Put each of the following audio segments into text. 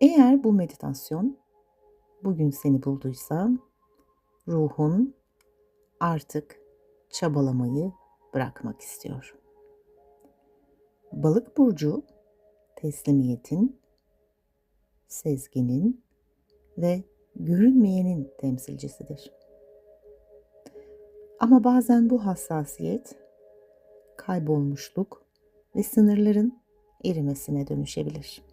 Eğer bu meditasyon bugün seni bulduysa ruhun artık çabalamayı bırakmak istiyor. Balık burcu teslimiyetin, sezginin ve görünmeyenin temsilcisidir. Ama bazen bu hassasiyet kaybolmuşluk ve sınırların erimesine dönüşebilir.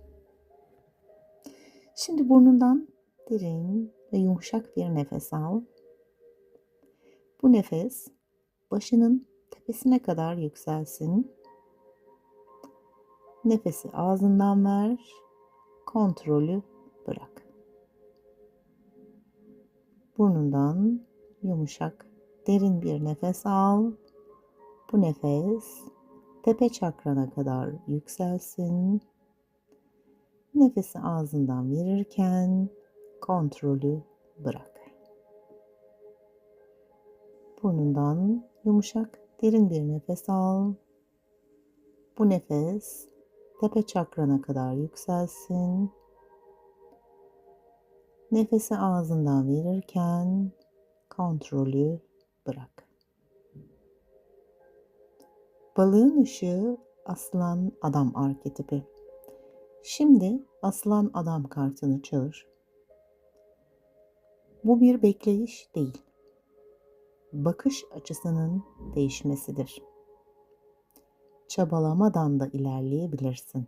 Şimdi burnundan derin ve yumuşak bir nefes al. Bu nefes başının tepesine kadar yükselsin. Nefesi ağzından ver. Kontrolü bırak. Burnundan yumuşak, derin bir nefes al. Bu nefes tepe çakrana kadar yükselsin. Nefesi ağzından verirken kontrolü bırak. Burnundan yumuşak, derin bir nefes al. Bu nefes tepe çakrana kadar yükselsin. Nefesi ağzından verirken kontrolü bırak. Balığın ışığı aslan adam arketipi. Şimdi aslan adam kartını çağır. Bu bir bekleyiş değil. Bakış açısının değişmesidir. Çabalamadan da ilerleyebilirsin.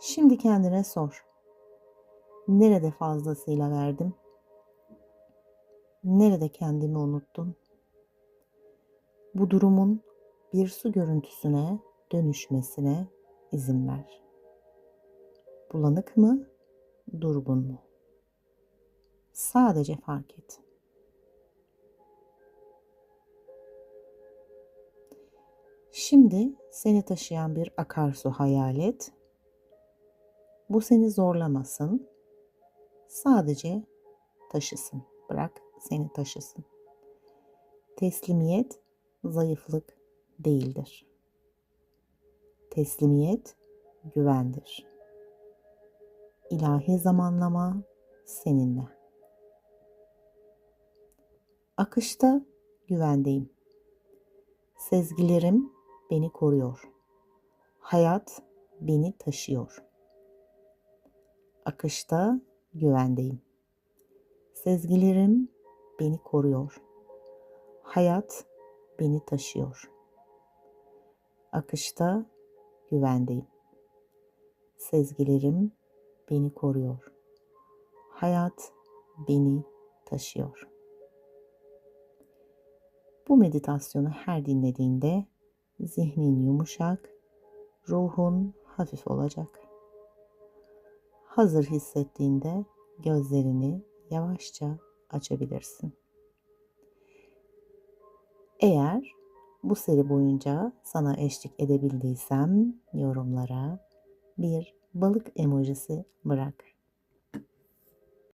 Şimdi kendine sor. Nerede fazlasıyla verdim? Nerede kendimi unuttum? Bu durumun bir su görüntüsüne dönüşmesine izin ver. Bulanık mı, durgun mu? Sadece fark et. Şimdi seni taşıyan bir akarsu hayal et. Bu seni zorlamasın. Sadece taşısın. Bırak seni taşısın. Teslimiyet zayıflık değildir. Teslimiyet güvendir. İlahi zamanlama seninle. Akışta güvendeyim. Sezgilerim beni koruyor. Hayat beni taşıyor. Akışta güvendeyim. Sezgilerim beni koruyor. Hayat beni taşıyor. Akışta güvendeyim. Sezgilerim beni koruyor. Hayat beni taşıyor. Bu meditasyonu her dinlediğinde zihnin yumuşak, ruhun hafif olacak. Hazır hissettiğinde gözlerini yavaşça açabilirsin. Eğer bu seri boyunca sana eşlik edebildiysem yorumlara bir balık emojisi bırak.